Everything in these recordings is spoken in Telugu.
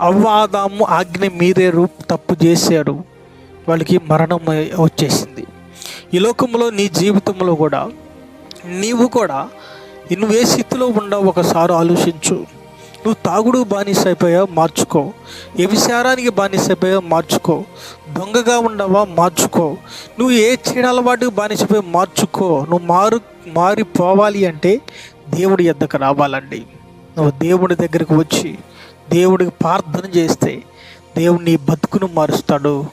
అవ్వాదాము ఆజ్ఞ మీరేరు తప్పు చేశారు వాళ్ళకి మరణం వచ్చేసింది. ఈ లోకంలో నీ జీవితంలో కూడా నీవు కూడా నువ్వు ఏ స్థితిలో ఉండవు ఒకసారి ఆలోచించు. నువ్వు తాగుడు బానిస అయిపోయా మార్చుకో. ఏ విచారానికి బానిస అయిపోయా మార్చుకో. దొంగగా ఉండవా మార్చుకో. నువ్వు ఏ చెడు అలవాటుకు బానిసపోయి మార్చుకో. నువ్వు మారు మారిపోవాలి అంటే దేవుడి ఎద్దకు రావాలండి. నువ్వు దేవుడి దగ్గరికి వచ్చి దేవుడికి ప్రార్థన చేస్తే దేవుడు నీ బతుకును మారుస్తాడు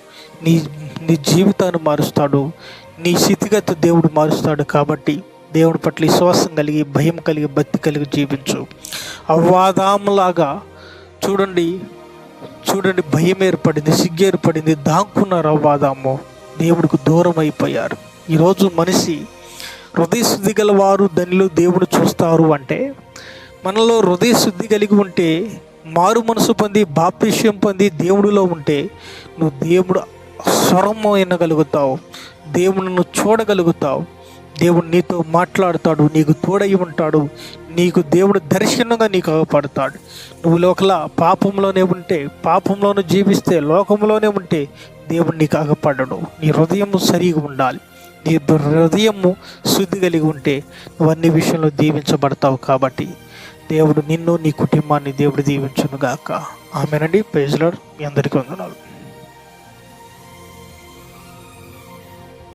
నీ నీ జీవితాన్ని మారుస్తాడు నీ స్థితిగతి దేవుడు మారుస్తాడు కాబట్టి దేవుడి పట్ల విశ్వాసం కలిగి భయం కలిగి భక్తి కలిగి జీవించు. అవ్వాదాములాగా చూడండి చూడండి భయం ఏర్పడింది సిగ్గు ఏర్పడింది దాక్కున్నారు అవ్వాదాము. దేవుడికి దూరం అయిపోయారు. ఈరోజు మనిషి హృదయ శుద్ధి గల వారు దానిలో దేవుడు చూస్తారు అంటే మనలో హృదయ శుద్ధి కలిగి ఉంటే మారు మనసు పొంది బాప్తిష్యం పొంది దేవుడిలో ఉంటే నువ్వు దేవుడు స్వరము వినగలుగుతావు. దేవుడిని చూడగలుగుతావు. దేవుడు నీతో మాట్లాడతాడు నీకు తోడై ఉంటాడు నీకు దేవుడు దర్శనంగా నీకు అగపడతాడు నువ్వు లోకల పాపంలోనే ఉంటే పాపంలోనే జీవిస్తే లోకంలోనే ఉంటే దేవుడు నీకు అగపడడు నీ హృదయం సరిగా ఉండాలి. నీ హృదయము శుద్ధి కలిగి ఉంటే నువ్వు అన్ని విషయంలో దీవించబడతావు కాబట్టి దేవుడు నిన్ను నీ కుటుంబాన్ని దేవుడు దీవించునుగాక. ఆమెనండి. పేజ్లో మీ అందరికీ వందనాలు.